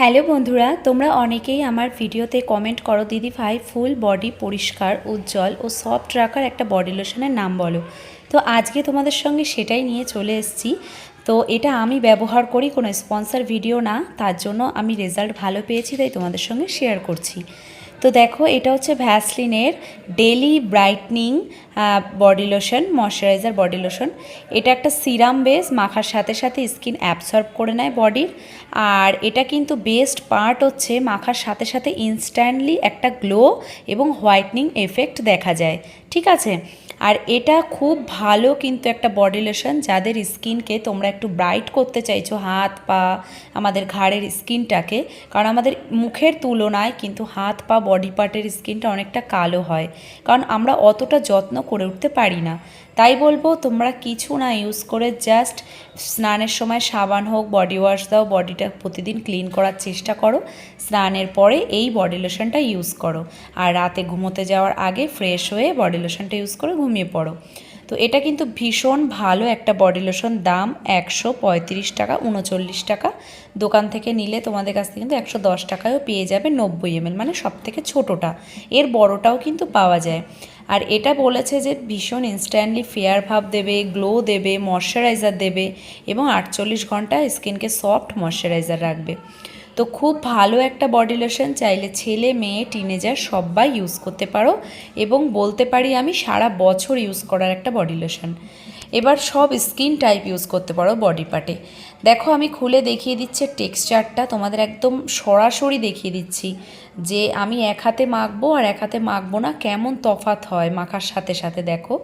Hello বন্ধুরা, তোমরা অনেকেই আমার ভিডিওতে কমেন্ট করো, দিদি ভাই ফুল বডি পরিষ্কার, উজ্জ্বল ও সফট রাখার একটা বডি লোশনের নাম বলো। তো আজকে তোমাদের সঙ্গে সেটাই নিয়ে চলে এসেছি। তো এটা আমি ব্যবহার করি, কোনো স্পন্সার ভিডিও না, তার জন্য আমি রেজাল্ট ভালো পেয়েছি, তাই তোমাদের সঙ্গে শেয়ার করছি। তো দেখো, এটা হচ্ছে ভ্যাসলিনের daily brightening body lotion moisturiser body lotion এটা একটা সিরাম বেস মাখার সাথে সাথে স্কিন অ্যাবসর্ব করে নেয় বডির আর এটা কিন্তু বেস্ট পার্ট হচ্ছে মাখার সাথে সাথে ইনস্ট্যান্টলি একটা গ্লো এবং হোয়াইটনিং এফেক্ট দেখা যায়। ঠিক আছে? আর এটা খুব ভালো কিন্তু একটা বডি লোশন যাদের স্কিনকে তোমরা একটু ব্রাইট করতে চাইছো, হাত পা, আমাদের ঘাড়ের স্কিনটাকে। কারণ আমাদের মুখের তুলনায় কিন্তু হাত পা বডি পার্টের স্কিনটা অনেকটা কালো হয়। কারণ আমরা অতটা যত্ন করে উঠতে পারি না। তাই বলব, তোমরা কিছু না ইউজ করে জাস্ট স্নানের সময় সাবান হোক বডি ওয়াশ দাও, বডিটা প্রতিদিন ক্লিন করার চেষ্টা করো। স্নানের পরে এই বডি লোশনটা ইউজ করো। আর রাতে ঘুমোতে যাওয়ার আগে ফ্রেশ হয়ে বডি লোশনটা ইউজ করে ঘুমিয়ে পড়ো। তো এটা কিন্তু ভীষণ ভালো একটা বডি লোশন দাম একশো পঁয়ত্রিশ টাকা, উনচল্লিশ টাকা। দোকান থেকে নিলে তোমাদের কাছ থেকে কিন্তু একশো দশ টাকায়ও পেয়ে যাবে নব্বই এমএল মানে সব থেকে ছোটোটা। এর বড়টাও কিন্তু পাওয়া যায়। আর এটা বলেছে যে ভীষণ ইনস্ট্যান্টলি ফেয়ার ভাব দেবে গ্লো দেবে ময়শ্চারাইজার দেবে এবং আটচল্লিশ ঘণ্টা স্কিনকে সফট ময়শ্চারাইজার রাখবে। তো খুব ভালো একটা বডি লোশন চাইলে ছেলে, মেয়ে টিনেজার সবাই ইউজ করতে পারো এবং বলতে পারি আমি সারা বছর ইউজ করার একটা বডি লোশন এবার সব স্কিন টাইপ ইউজ করতে পারো বডি পার্টে দেখো আমি খুলে দেখিয়ে দিচ্ছি টেক্সচারটা তোমাদের একদম সরাসরি দেখিয়ে দিচ্ছি যে আমি এক হাতে মাখবো আর এক হাতে মাখবো না, কেমন তফাত হয় মাখার সাথে সাথে দেখো।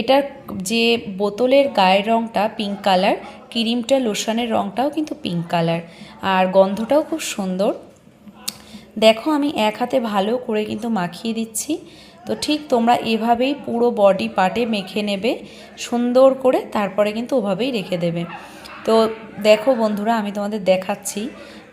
এটার যে বোতলের গায়ের রঙটা পিঙ্ক কালার ক্রিমটা, লোশনের রঙটাও কিন্তু পিঙ্ক কালার আর গন্ধটাও খুব সুন্দর। দেখো আমি এক হাতে ভালো করে কিন্তু মাখিয়ে দিচ্ছি। তো ঠিক তোমরা এভাবেই পুরো বডি পার্টে মেখে নেবে, সুন্দর করে, তারপরে কিন্তু ওভাবেই রেখে দেবে। তো দেখো বন্ধুরা, আমি তোমাদের দেখাচ্ছি।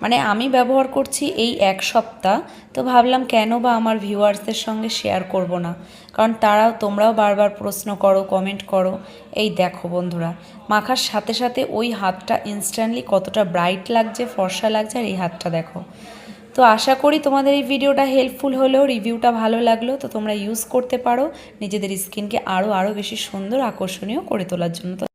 মানে আমি ব্যবহার করছি এই এক সপ্তাহ, তো ভাবলাম কেন বা আমার ভিউয়ার্সদের সঙ্গে শেয়ার করব না? কারণ তারাও, তোমরাও বারবার প্রশ্ন করো কমেন্ট করো। এই দেখো বন্ধুরা, মাখার সাথে সাথে ওই হাতটা ইনস্ট্যান্টলি কতটা ব্রাইট লাগছে, ফর্সা লাগছে, আর এই হাতটা দেখো। তো আশা করি তোমাদের এই ভিডিওটা হেল্পফুল হলেও রিভিউটা ভালো লাগল, তো তোমরা ইউজ করতে পারো। নিজেদের স্কিনকে আরও আরও বেশি সুন্দর, আকর্ষণীয় করে তোলার জন্য